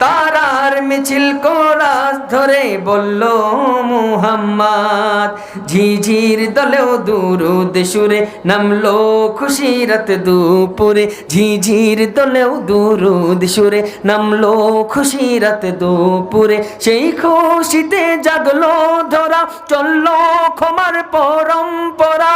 তারার মিছিল কোরাস ধরে বলল, মুহাম্মদ, ঝিঝির দলেও দুরুদ সুরে নামলো, খুশিরত দুপুরে। ঝিঝির দলেও দুরুদ সুরে নামলো, খুশিরত দুপুরে। সেই খুশিতে জাগলো ধরা, চলল ক্ষমার পরম্পরা।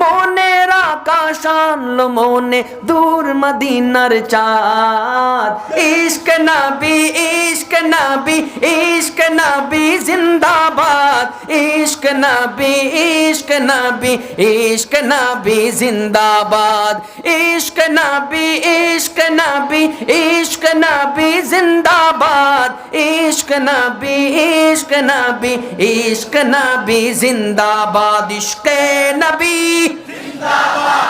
মনের আকাশ আনলো মনে দূর মদিনার চাঁদ। ইশক নবী ইশক নবী ইশক নবী জিন্দাবাদ। ইশক নবী ইশক নবী ইশক নবী জিন্দাবাদ। ইশক নবী ইশক নবী ইশক নবী জিন্দাবাদ। ইশক নবী ইশক নবী ইশক নবী জিন্দাবাদ। ইশকে নবী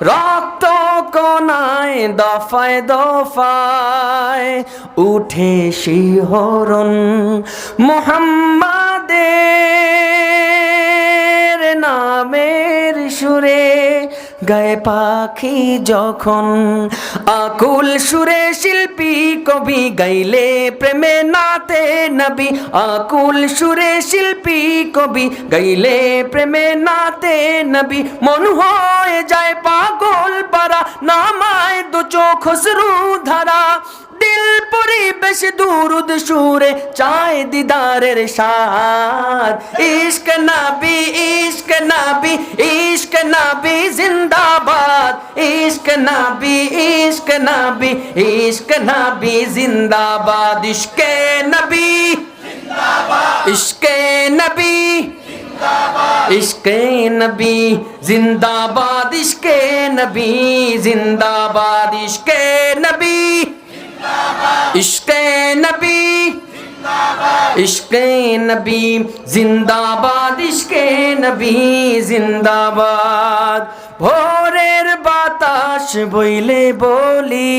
রক্ত কনায় দফায় দফায় উঠে শিহরণ মোহাম্মাদের নামের সুরে গায়ে পাখি যখন আকুল সুরে শিল্পী কবি গাইলে প্রেমে নাতে নবি। আকুল সুরে শিল্পী কবি গাইলে প্রেমে নাতে নবি। মন হয়ে যায় পাগল পারা নামায় দু চোখ ধারা। পরিবেশ দুরুদ সুরে চায় দিদারের সাদ ইশক নবী ইশক নবী ইশক নবী জিন্দাবাদ। ইশক নবী ইশক নবী ইশক নবী জিন্দাবাদ। ইশকে নবী ইশকে নবী ইশকে নবী জিন্দাবাদ। ইশকে নবী জিন্দাবাদ। ইশকে নবী ইশকে নবী। ইশকে নবী। জিন্দাবাদ, ইশকে নবী, জিন্দাবাদ। ভোরের বাতাস বইলে বলি,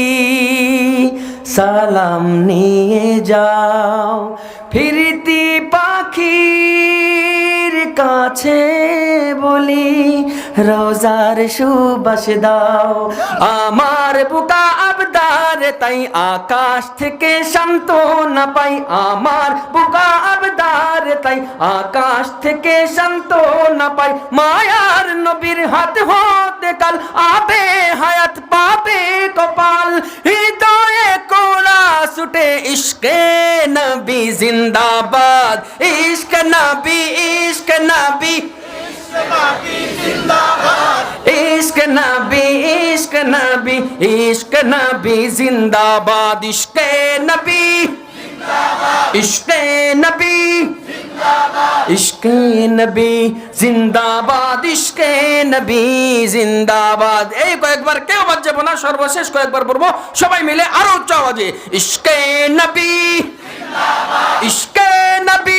সালাম নিয়ে যাও। ফিরতি কাছে বলি, রোজার সুবাস দাও। আমার বুকা আবদার, তাই আকাশ থেকে শান্ত না পাই। আমার বুকা আবদার, তাই আকাশ থেকে শান্ত না পাই। মায়ার নবীর হাত হতে কাল আবে, হায়াত পাবে কপাল। হৃদয়ে কোরা সুটে ইশকে নবী জিন্দাবাদ। ইশক নবী কেউ বাদ যাব না, সর্বশেষ কয়েকবার সবাই মিলে আরও উচ্চ আওয়াজে, ইশকে নবী। ইশকে নবী।